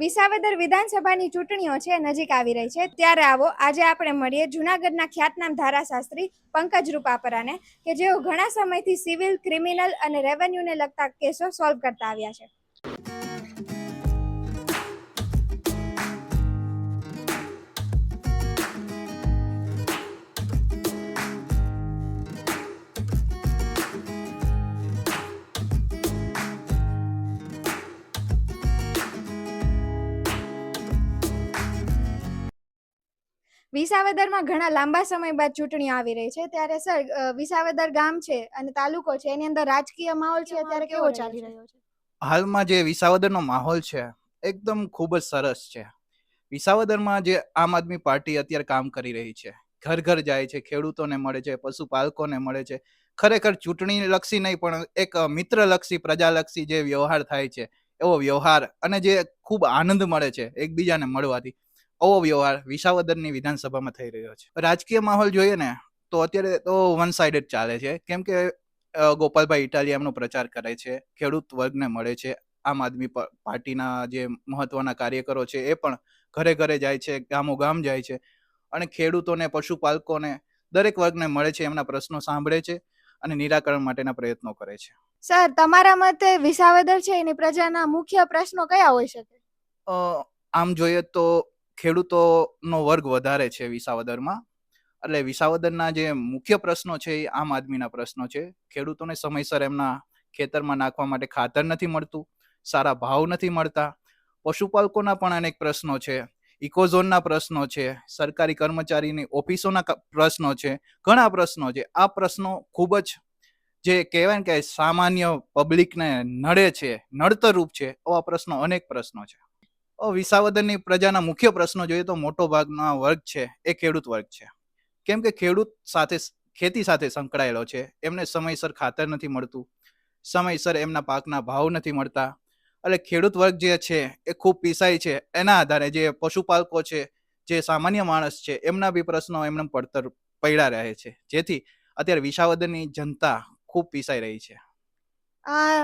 વિસાવદર વિધાનસભાની ચૂંટણીઓ છે, નજીક આવી રહી છે. ત્યારે આવો, આજે આપણે મળીએ જુનાગઢના ખ્યાતનામ ધારાશાસ્ત્રી પંકજ રૂપાપરાને, કે જેઓ ઘણા સમયથી સિવિલ, ક્રિમિનલ અને રેવન્યુને લગતા કેસો સોલ્વ કરતા આવ્યા છે. વિસાવદરમાં ઘણા લાંબા સમય બાદ ચૂંટણી આવી રહી છે. ત્યારે સર વિસાવદર ગામ છે અને તાલુકો છે. એની અંદર રાજકીય માહોલ છે. અત્યારે કેવો ચાલી રહ્યો છે? હાલમાં જે વિસાવદરનો માહોલ છે એકદમ ખૂબ જ સરસ છે. વિસાવદરમાં જે આમ આદમી પાર્ટી અત્યારે કામ કરી રહી છે. ઘર ઘર જાય છે ખેડૂતોને મળે છે પશુપાલકોને મળે છે. ખરેખર ચૂંટણી લક્ષી નહીં પણ એક મિત્રલક્ષી પ્રજાલક્ષી જે વ્યવહાર થાય છે એવો વ્યવહાર અને જે ખૂબ આનંદ મળે છે એકબીજાને મળવાથી. એવો વ્યવહાર વિસાવદરની વિધાનસભામાં થઈ રહ્યો છે. રાજકીય માહોલ જોઈએ ને તો અત્યારે તો વન સાઇડેડ ચાલે છે. કેમ કે ગોપાલભાઈ ઇટાલિયા એમનો પ્રચાર કરે છે ખેડૂત વર્ગને મળે છે આમ આદમી પાર્ટીના જે મહત્વના કાર્યકરો છે એ પણ ઘરે ઘરે જાય છે ગામો ગામ જાય છે અને ખેડૂતોને પશુપાલકોને દરેક વર્ગને મળે છે એમના પ્રશ્નો સાંભળે છે અને નિરાકરણ માટેના પ્રયત્નો કરે છે. સર તમારા મતે વિસાવદર છે એની પ્રજાના મુખ્ય પ્રશ્નો કયા હોઈ શકે? આમ જોઈએ તો ખેડૂતોનો વર્ગ વધારે છે વિસાવદરમાં. એટલે વિસાવદરના જે મુખ્ય પ્રશ્નો છે એ આમ આદમીના પ્રશ્નો છે. ખેડૂતોને સમયસર એમના ખેતરમાં નાખવા માટે ખાતર નથી મળતું, સારા ભાવ નથી મળતા. પશુપાલકોના પણ અનેક પ્રશ્નો છે, ઇકોઝોનના પ્રશ્નો છે, સરકારી કર્મચારીની ઓફિસોના પ્રશ્નો છે, ઘણા પ્રશ્નો છે. આ પ્રશ્નો ખૂબ જ જે કહેવાય ને કે સામાન્ય પબ્લિકને નડે છે, નડતરરૂપ છે એવા પ્રશ્નો અનેક પ્રશ્નો છે. વિસાવદરની પ્રજાના મુખ્ય પ્રશ્નો જોઈએ તો મોટો ભાગના વર્ગ છે, એ ખેડૂત વર્ગ છે. કેમ કે ખેડૂત સાથે ખેતી સાથે સંકળાયેલો છે. એમને સમયસર ખાતર નથી મળતું, સમયસર એમના પાકના ભાવ નથી મળતા. એટલે ખેડૂત વર્ગ જે છે, એ ખૂબ પીસાય છે. એના આધારે જે પશુપાલકો છે, જે સામાન્ય માણસ છે, એમના બી પ્રશ્નો એમને પડતર પડ્યા રહે છે. જેથી અત્યારે વિસાવદરની જનતા ખૂબ પીસાઈ રહી છે.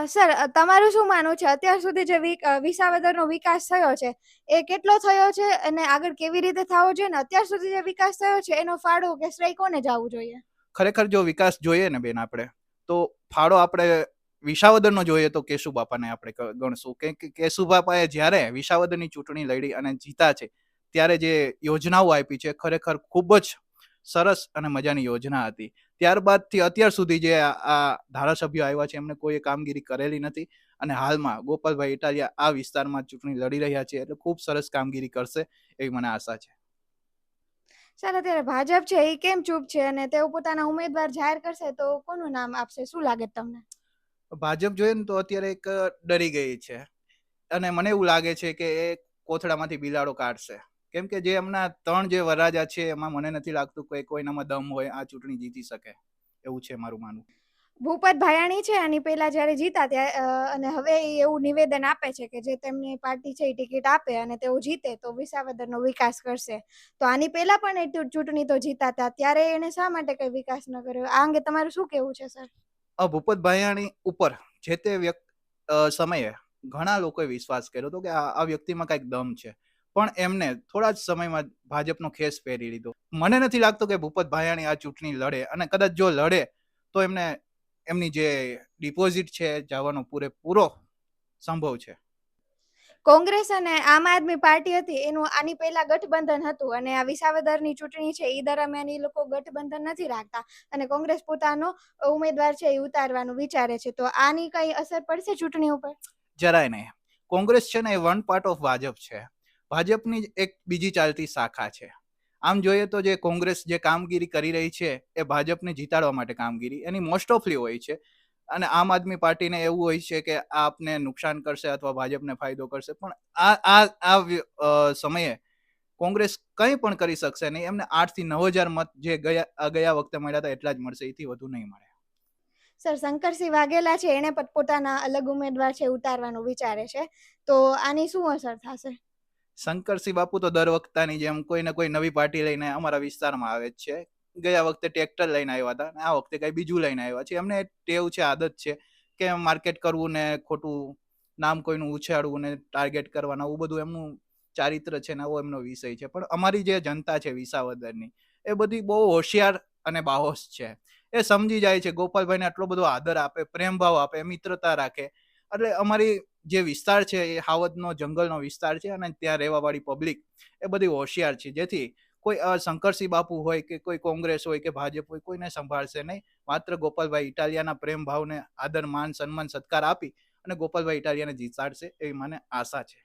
સર તમારું શું માનવું છે? અત્યાર સુધી જે વિસાવદરનો વિકાસ થયો છે, એ કેટલો થયો છે? અને આગળ કેવી રીતે થવો જોઈએ? ને અત્યાર સુધી જે વિકાસ થયો છે, એનો ફાળો કે શ્રેય કોને જવું જોઈએ? ખરેખર જો વિકાસ જોઈએ ને બેન આપણે, તો ફાળો આપણે વિસાવદરનો જોઈએ તો કેશુબાપાને આપણે ગ- ગણશું. કે કે કેશુબાપાએ જ્યારે વિસાવદરની ચૂંટણી લડી અને જીતા છે, ત્યારે જે યોજનાઓ આપી છે, ખરેખર ખૂબ જ સરસ અને મજાની યોજના હતી. ત્યારબાદથી અત્યાર સુધી જે આ ધારાસભ્યો આવ્યા છે એમને કોઈ કામગીરી કરેલી નથી અને હાલમાં ગોપાલભાઈ ઇટાલિયા આ વિસ્તારમાં ચૂંટણી લડી રહ્યા છે એટલે ખૂબ સરસ કામગીરી કરશે એવી મને આશા છે. સર અત્યારે ભાજપ છે એ કેમ ચૂપ છે અને તેઓ પોતાના ઉમેદવાર જાહેર કરશે તો કોનું નામ આપશે? શું લાગે તમને? ભાજપ જોઈએ ને તો અત્યારે એક ડરી ગઈ છે અને મને એવું લાગે છે કે એ કોથળામાંથી બિલાડો કાઢશે. કેમ કે જે એમના ત્રણ જે વરરાજા છે એમાં મને નથી લાગતું કોઈ કોઈનામાં દમ હોય આ ચૂંટણી જીતી શકે. એવું છે મારું માનવું. ભૂપત ભાયાણી છે આની પહેલા જ્યારે જીતા ત્યારે અને હવે એ એવું નિવેદન આપે છે કે જે તેમની પાર્ટી છે એ ટિકિટ આપે અને તેઓ જીતે તો વિસાવદરનો વિકાસ કરશે. તો આની પહેલા પણ એ ચૂંટણી તો જીતા હતા ત્યારે એને શા માટે કઈ વિકાસ ન કર્યો? આ અંગે તમારું શું કહેવું છે સર? અ ભૂપત ભાયાણી ઉપર જે તે વ્યક્ત સમયે ઘણા લોકોએ વિશ્વાસ કર્યો હતો કે આ વ્યક્તિમાં કંઈક દમ છે. પણ એમને થોડા જ સમયમાં ભાજપનો ખેસ પહેરી લીધો. મને નથી લાગતું કે ભૂપત ભાયાણી આ ચૂંટણી લડે અને કદાચ જો લડે તો એમને એમની જે ડિપોઝિટ છે જવાનો પૂરેપૂરો સંભવ છે. કોંગ્રેસ અને આમ આદમી પાર્ટી હતી એનું આની પહેલા ગઠબંધન હતું અને આ વિસાવદરની ચૂંટણી છે એ દરમિયાન એ લોકો ગઠબંધન નથી રાખતા. અને કોંગ્રેસ પોતાનો ઉમેદવાર છે એ ઉતારવાનું વિચારે છે. તો આની કઈ અસર પડશે ચૂંટણી ઉપર? જરાય નહીં. કોંગ્રેસ છે ને એ વન પાર્ટ ઓફ ભાજપ છે. ભાજપની જ એક બીજી ચાલતી શાખા છે. આમ જોઈએ તો જે કોંગ્રેસ જે કામગીરી કરી રહી છે, એ ભાજપને જીતાડવા માટે કામગીરી એની મોસ્ટ ઓફલી હોય છે. અને આમ આદમી પાર્ટીને એવું હોય છે કે આ આપને નુકસાન કરશે અથવા ભાજપને ફાયદો કરશે, પણ આ આ આ સમયે કોંગ્રેસ કંઈ પણ કરી શકશે નહીં. એમને આઠથી નવ હજાર મત જે ગયા ગયા વખતે મળ્યા હતા, એટલા જ મળશે. એથી વધુ નહીં મળે. સર, શંકરસિંહ વાઘેલા છે એને પોતાના અલગ ઉમેદવાર છે, ઉતારવાનું વિચારે છે. તો આની શું અસર થશે? શંકરસિંહ બાપુ તો દર વખતાની જેમ કોઈ ને કોઈ નવી પાર્ટી લઈને અમારા વિસ્તારમાં આવે જ છે. ગયા વખતે ટ્રેક્ટર લઈને આવ્યા હતા અને આ વખતે કઈ બીજું લઈને આવ્યા છે. એમને ટેવ છે, આદત છે કે માર્કેટ કરવું ને ખોટું નામ કોઈનું ઉછાળવું ને ટાર્ગેટ કરવાના, આવું બધું એમનું ચારિત્ર છે ને આવો એમનો વિષય છે. પણ અમારી જે જનતા છે વિસાવદરની, એ બધી બહુ હોશિયાર અને બાહોશ છે. એ સમજી જાય છે, ગોપાલભાઈને આટલો બધો આદર આપે, પ્રેમભાવ આપે, મિત્રતા રાખે. એટલે અમારી જે વિસ્તાર છે એ હાવદનો જંગલનો વિસ્તાર છે અને ત્યાં રહેવાવાળી પબ્લિક એ બધી હોશિયાર છે. જેથી કોઈ શંકરસિંહ બાપુ હોય કે કોઈ કોંગ્રેસ હોય કે ભાજપ હોય કોઈને સંભાળશે નહીં. માત્ર ગોપાલભાઈ ઇટાલિયાના પ્રેમ ભાવને આદર, માન, સન્માન, સત્કાર આપી અને ગોપાલભાઈ ઇટાલિયાને જીતાડશે એવી મને આશા છે.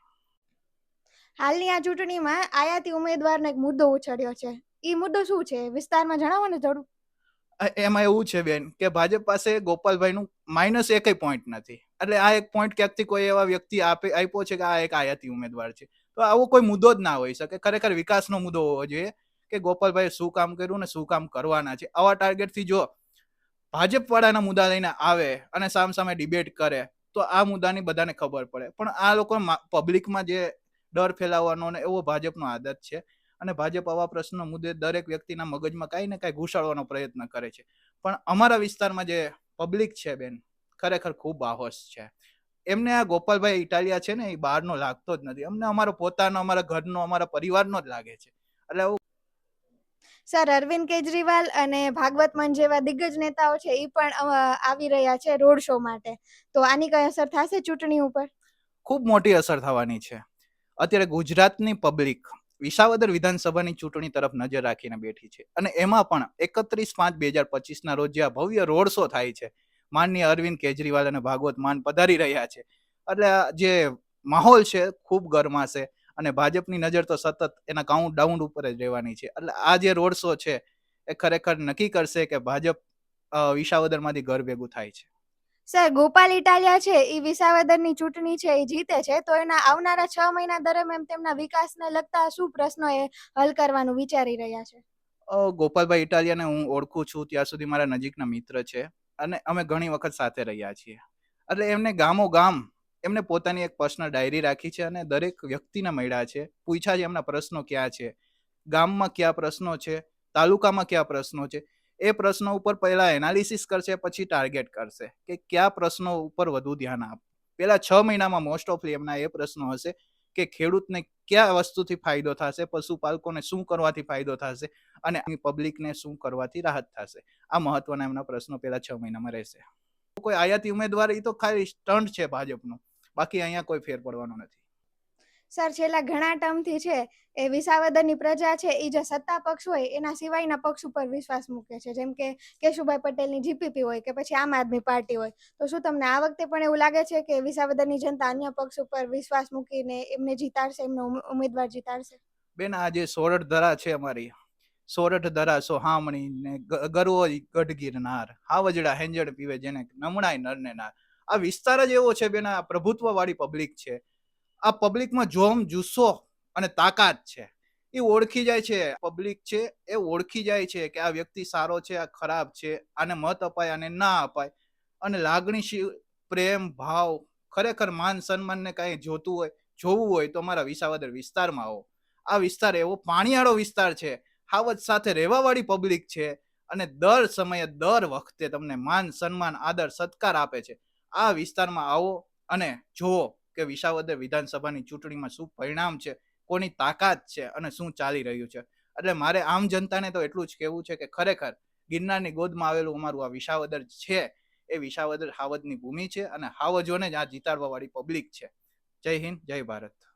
હાલની આ ચૂંટણીમાં આયાતી ઉમેદવારનો એક મુદ્દો ઉછળ્યો છે. એ મુદ્દો શું છે? વિસ્તારમાં જણાવો ને થોડું એમાં એવું છે બેન કે ભાજપ પાસે ગોપાલભાઈનું માઇનસ એકય પોઈન્ટ નથી. એટલે આ એક પોઈન્ટ ક્યાંકથી કોઈ એવા વ્યક્તિ આપે, આપ્યો છે કે આ એક આયાતી ઉમેદવાર છે. તો આવો કોઈ મુદ્દો જ ના હોઈ શકે. ખરેખર વિકાસનો મુદ્દો હોવો જોઈએ કે ગોપાલભાઈ શું કામ કર્યું ને શું કામ કરવાના છે. આવા ટાર્ગેટથી જો ભાજપ વાળાના મુદ્દા લઈને આવે અને સામ સામે ડિબેટ કરે, તો આ મુદ્દાની બધાને ખબર પડે. પણ આ લોકો પબ્લિકમાં જે ડર ફેલાવવાનો ને એવો ભાજપનો આદત છે અને ભાજપ આવા પ્રશ્નો મુદ્દે દરેક વ્યક્તિના મગજમાં કાંઈ ને કાંઈ ઘુસાડવાનો પ્રયત્ન કરે છે. પણ અમારા વિસ્તારમાં જે પબ્લિક છે બેન ખરેખર ખૂબ આહોસ છે. એમને આ ગોપાલભાઈ ઇટાલિયા છે ને એ બહારનો લાગતો જ નથી. અમને અમારો પોતાનો અમારા ઘરનો અમારા પરિવારનો જ લાગે છે. એટલે સર અરવિંદ કેજરીવાલ અને ભાગવત મન જેવા દિગ્ગજ નેતાઓ છે એ પણ આવી રહ્યા છે રોડ શો માટે. તો આની કઈ અસર થશે ચૂંટણી ઉપર? ખૂબ મોટી અસર થવાની છે. અત્યારે ગુજરાતની પબ્લિક વિસાવદર વિધાનસભાની ચૂંટણી તરફ નજર રાખીને બેઠી છે. અને એમાં પણ એકત્રીસ પાંચ બે હજાર પચીસના રોજ જે ભવ્ય રોડ શો થાય છે, માનનીય અરવિંદ કેજરીવાલ અને ભાગવત માન પધારી રહ્યા છે. એટલે જે માહોલ છે ખૂબ ગરમાશે અને ભાજપની નજર તો સતત એના કાઉન્ટ ડાઉન ઉપર જ રહેવાની છે. એટલે આ જે રોડ શો છે એ ખરેખર નક્કી કરશે કે ભાજપ વિસાવદરમાંથી ઘર ભેગું થાય છે. સર ગોપાલ ઇટાલિયા છે એ વિસાવદરની ચૂંટણી છે એ જીતે છે, તો એના આવનારા છ મહિના દરમિયાન તેમના વિકાસને લગતા શું પ્રશ્નો એ હલ કરવાનું વિચારી રહ્યા છે? ગોપાલભાઈ ઇટાલિયાને હું ઓળખું છું, ત્યાં સુધી મારા નજીકના મિત્ર છે, અને અમે ઘણી વખત સાથે રહ્યા છીએ. એટલે એમને ગામો ગામ એમને પોતાની એક પર્સનલ ડાયરી રાખી છે, અને દરેક વ્યક્તિને મળ્યા છે, પૂછ્યા છે એમના પ્રશ્નો ક્યાં છે, ગામમાં કયા પ્રશ્નો છે, તાલુકામાં કયા પ્રશ્નો છે એ પ્રશ્નો ઉપર પહેલા એનાલિસિસ કરશે, પછી ટાર્ગેટ કરશે. કે કયા પ્રશ્નો ઉપર વધુ ધ્યાન આપ? પેલા છ મહિનામાં મોસ્ટ ઓફલી એમના એ પ્રશ્નો હશે કે ખેડૂતને કયા વસ્તુથી ફાયદો થશે, પશુપાલકોને શું કરવાથી ફાયદો થશે અને પબ્લિકને શું કરવાથી રાહત થશે. આ મહત્વના એમના પ્રશ્નો પેલા છ મહિનામાં રહેશે. કોઈ આયાતી ઉમેદવાર એ તો ખાલી સ્ટન્ટ છે ભાજપનો. બાકી અહીંયા કોઈ ફેર પડવાનો નથી. સર છેલ્લા ઘણા ટર્મથી છે, એ વિસાવદરની પ્રજા છે એ જે સત્તા પક્ષ હોય, એના સિવાયના પક્ષ ઉપર વિશ્વાસ મૂકે છે. જેમ કે કેશુભાઈ પટેલની જીપીપી હોય કે પછી આમ આદમી પાર્ટી હોય. તો શું તમને આ વખતે પણ એવું લાગે છે કે વિસાવદરની જનતા અન્ય પક્ષ ઉપર વિશ્વાસ મૂકીને એમને જીતાડશે, એમનો ઉમેદવાર જીતાડશે? બેન, આ જે સોરઠ ધરા છે અમારી, સોરઠ ધરા સોહામણી ને ગરવો ગઢ ગિરનાર હાવજડા હેંજડ પીવે જેને નમણાય નરને નાર. આ વિસ્તાર જ એવો છે બેન, આ પ્રભુત્વ વાળી પબ્લિક છે. આ પબ્લિકમાં જોમ, જુસ્સો અને તાકાત છે. એ ઓળખી જાય છે. પબ્લિક છે એ ઓળખી જાય છે કે આ વ્યક્તિ સારો છે, આ ખરાબ છે, આને મત અપાય, આને ના અપાય. અને લાગણીશીલ પ્રેમ, ભાવ ખરેખર માન સન્માનને કાંઈ જોતું હોય, જોવું હોય તો અમારા વિસાવદર વિસ્તારમાં આવો. આ વિસ્તાર એવો પાણીયાળો વિસ્તાર છે. હાવજ સાથે રહેવાવાળી પબ્લિક છે અને દર સમયે દર વખતે તમને માન, સન્માન, આદર, સત્કાર આપે છે. આ વિસ્તારમાં આવો અને જુઓ. કે વિસાવદર વિધાનસભાની ચૂંટણીમાં શું પરિણામ છે, કોની તાકાત છે અને શું ચાલી રહ્યું છે? એટલે મારે આમ જનતાને તો એટલું જ કહેવું છે કે ખરેખર ગિરનારની ગોદમાં આવેલું અમારું આ વિસાવદર છે, એ વિસાવદર હાવજની ભૂમિ છે અને હાવજોને જ આ જીતાડવા વાળી પબ્લિક છે. જય હિન્દ, જય ભારત.